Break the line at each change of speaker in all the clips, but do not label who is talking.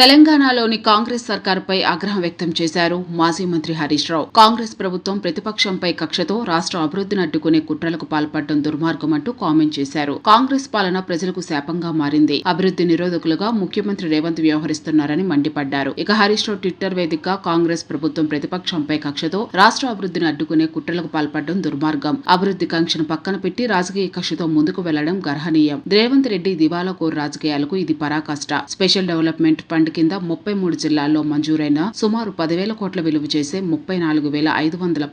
తెలంగాణలోని కాంగ్రెస్ సర్కారుపై ఆగ్రహం వ్యక్తం చేశారు మాజీ మంత్రి హరీష్ రావు. కాంగ్రెస్ ప్రభుత్వం ప్రతిపక్షంపై కక్షతో రాష్ట్ర అభివృద్ధిని అడ్డుకునే కుట్రలకు పాల్పడడం దుర్మార్గం అంటూ కామెంట్ చేశారు. కాంగ్రెస్ పాలన ప్రజలకు శాపంగా మారింది. అభివృద్ధి నిరోధకులుగా ముఖ్యమంత్రి రేవంత్ వ్యవహరిస్తున్నారని మండిపడ్డారు. ఇక హరీష్ రావు ట్విట్టర్ వేదికగా కాంగ్రెస్ ప్రభుత్వం ప్రతిపక్షంపై కక్షతో రాష్ట్ర అభివృద్ధిని అడ్డుకునే కుట్రలకు పాల్పడడం దుర్మార్గం. అభివృద్ధి కాంక్షను పక్కన పెట్టి రాజకీయ కక్షతో ముందుకు వెళ్ళడం గర్హనీయం. రేవంత్ రెడ్డి దివాలా కోరు రాజకీయాలకు ఇది పరాకాష్ట. స్పెషల్ డెవలప్మెంట్ ఫండ్ కింద ముప్పై మూడు జిల్లాల్లో మంజూరైన సుమారు పదివేల కోట్ల విలువ చేసే ముప్పై నాలుగు వేల ఐదు వందల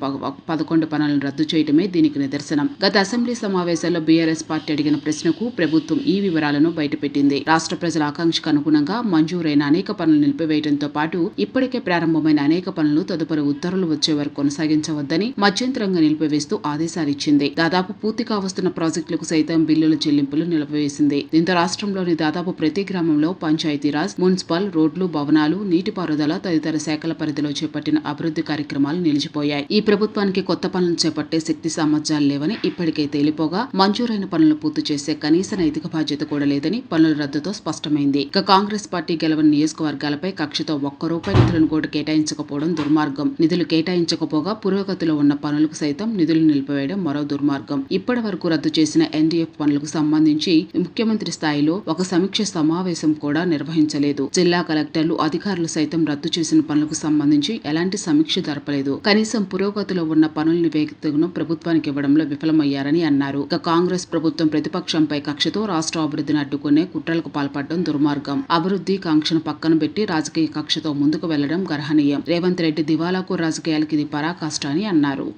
పదకొండు పనులను రద్దు చేయడమే దీనికి నిదర్శనం. గత అసెంబ్లీ సమావేశాల్లో బీఆర్ఎస్ పార్టీ అడిగిన ప్రశ్నకు ప్రభుత్వం ఈ వివరాలను బయటపెట్టింది. రాష్ట్ర ప్రజల ఆకాంక్షకు అనుగుణంగా మంజూరైన అనేక పనులు నిలిపివేయడంతో పాటు ఇప్పటికే ప్రారంభమైన అనేక పనులు తదుపరి ఉత్తర్వులు వచ్చే వరకు కొనసాగించవద్దని మధ్యంతరంగా నిలిపివేస్తూ ఆదేశాలిచ్చింది దాదాపు పూర్తి కావస్తున్న ప్రాజెక్టులకు సైతం బిల్లుల చెల్లింపులు నిలిపివేసింది. దీంతో రాష్ట్రంలోని దాదాపు ప్రతి గ్రామంలో పంచాయతీరాజ్ మున్సిపల్ రోడ్లు భవనాలు నీటిపారుదల తదితర శాఖల పరిధిలో చేపట్టిన అభివృద్ధి కార్యక్రమాలు నిలిచిపోయాయి. ఈ ప్రభుత్వానికి కొత్త పనులను చేపట్టే శక్తి సామర్థ్యాలు లేవని ఇప్పటికే తేలిపోగా మంజూరైన పనులు పూర్తి చేసే కనీస నైతిక బాధ్యత కూడా లేదని పనుల రద్దుతో స్పష్టమైంది. ఇక కాంగ్రెస్ పార్టీ గెలవని నియోజకవర్గాలపై కక్షతో ఒక్క రూపాయి నిధులను కూడా కేటాయించకపోవడం దుర్మార్గం. నిధులు కేటాయించకపోగా పురోగతిలో ఉన్న పనులకు సైతం నిధులు నిలిపివేయడం మరో దుర్మార్గం. ఇప్పటి వరకు రద్దు చేసిన ఎన్డీఎఫ్ పనులకు సంబంధించి ముఖ్యమంత్రి స్థాయిలో ఒక సమీక్ష సమావేశం కూడా నిర్వహించలేదు. జిల్లా కలెక్టర్లు అధికారులు సైతం రద్దు చేసిన పనులకు సంబంధించి ఎలాంటి సమీక్ష జరపలేదు. కనీసం పురోగతిలో ఉన్న పనుల నివేదికను ప్రభుత్వానికి ఇవ్వడంలో విఫలమయ్యారని అన్నారు. ఇక కాంగ్రెస్ ప్రభుత్వం ప్రతిపక్షంపై కక్షతో రాష్ట్ర అభివృద్ధిని అడ్డుకునే కుట్రలకు పాల్పడడం దుర్మార్గం. అభివృద్ధి కాంక్షను పక్కన పెట్టి రాజకీయ కక్షతో ముందుకు వెళ్ళడం గర్హనీయం. రేవంత్ రెడ్డి దివాలాకు రాజకీయాలకి ఇది పరాకాష్ట అని అన్నారు.